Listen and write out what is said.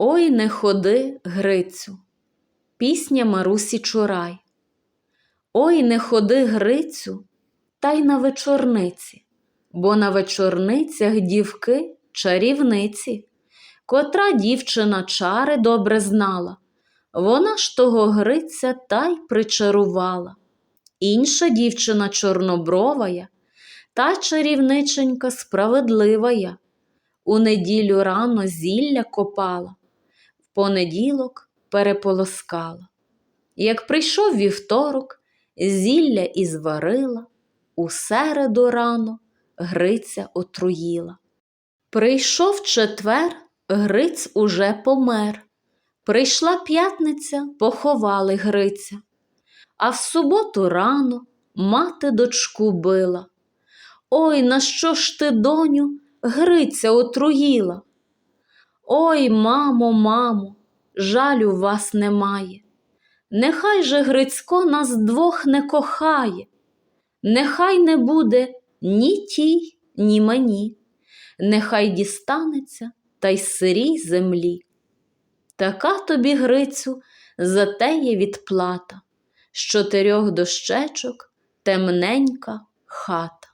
Ой, не ходи, Грицю, пісня Марусі Чурай. Ой, не ходи, Грицю, та й на вечорниці, бо на вечорницях дівки чарівниці, котра дівчина чари добре знала, вона ж того Гриця та й причарувала. Інша дівчина чорнобровая, та чарівниченька справедливая, у неділю рано зілля копала, понеділок переполоскала. Як прийшов вівторок, зілля і зварила, у середу рано Гриця отруїла. Прийшов четвер, Гриць уже помер. Прийшла п'ятниця, поховали Гриця. А в суботу рано мати дочку била. Ой, на що ж ти, доню, Гриця отруїла? Ой, мамо, мамо, жалю вас немає. Нехай же Грицько нас двох не кохає, нехай не буде ні тій, ні мені, нехай дістанеться та й сирій землі. Така тобі, Грицю, за те є відплата, з чотирьох дощечок темненька хата.